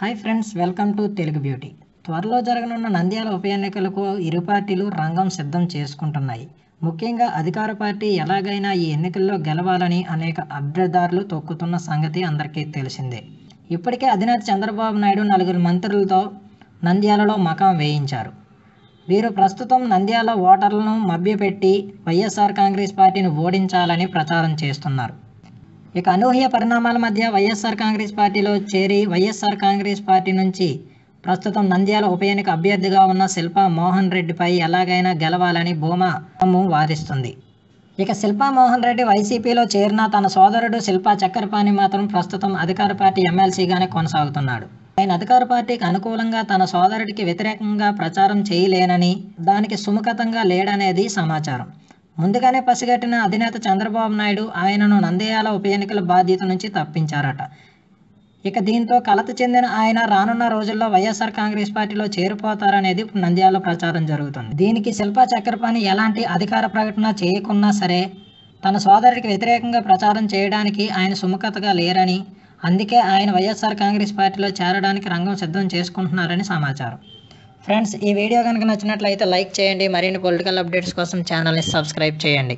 Hi friends welcome to Telugu beauty. త్వరలో జరగనున్న నంద్యాల ఉప ఎన్నికలకు ఇరు పార్టీలు రంగం సిద్ధం చేసుకుంటున్నాయి. ముఖ్యంగా అధికార పార్టీ ఎలాగైనా ఈ ఎన్నికల్లో గెలవాలని అనేక అభ్యర్థారులు తొక్కుతున్న సంగతి అందరికీ తెలిసిందే. ఇప్పటికే అధినేత చంద్రబాబు నాయుడు నలుగురు మంత్రులతో నంద్యాలలో మకాం వేయించారు. వీరు ప్రస్తుతం నంద్యాల ఓటర్లను మభ్యపెట్టి వైఎస్ఆర్ కాంగ్రెస్ పార్టీని ఓడించాలని ప్రచారం చేస్తున్నారు. ఇక అనూహ్య పరిణామాల మధ్య వైఎస్ఆర్ కాంగ్రెస్ పార్టీలో చేరి వైఎస్ఆర్ కాంగ్రెస్ పార్టీ నుంచి ప్రస్తుతం నంద్యాల ఉప ఎన్నిక అభ్యర్థిగా ఉన్న శిల్పా మోహన్ రెడ్డిపై ఎలాగైనా గెలవాలని భూమా వాదిస్తుంది. వారిస్తుంది ఇక శిల్పా మోహన్ రెడ్డి వైసీపీలో చేరిన తన సోదరుడు శిల్పా చక్రపాణి మాత్రం ప్రస్తుతం అధికార పార్టీ ఎమ్మెల్సీగానే కొనసాగుతున్నాడు. ఆయన అధికార పార్టీకి అనుకూలంగా తన సోదరుడికి వ్యతిరేకంగా ప్రచారం చేయలేనని దానికి సుముఖతంగా లేడనేది సమాచారం. ముందుగానే పసిగట్టిన అధినేత చంద్రబాబు నాయుడు ఆయనను నంద్యాల ఉప ఎన్నికల బాధ్యత నుంచి తప్పించారట. ఇక దీంతో కలత చెందిన ఆయన రానున్న రోజుల్లో వైఎస్ఆర్ కాంగ్రెస్ పార్టీలో చేరిపోతారనేది నంద్యాల ప్రచారం జరుగుతుంది. దీనికి శిల్పా చక్రపాణి ఎలాంటి అధికార ప్రకటన చేయకున్నా సరే తన సోదరుడికి వ్యతిరేకంగా ప్రచారం చేయడానికి ఆయన సుముఖతగా లేరని అందుకే ఆయన వైఎస్ఆర్ కాంగ్రెస్ పార్టీలో చేరడానికి రంగం సిద్ధం చేసుకుంటున్నారని సమాచారం. ఫ్రెండ్స్ ఈ వీడియో కనుక నచ్చినట్లయితే లైక్ చేయండి. మరిన్ని పొలిటికల్ అప్డేట్స్ కోసం ఛానల్ని సబ్స్క్రైబ్ చేయండి.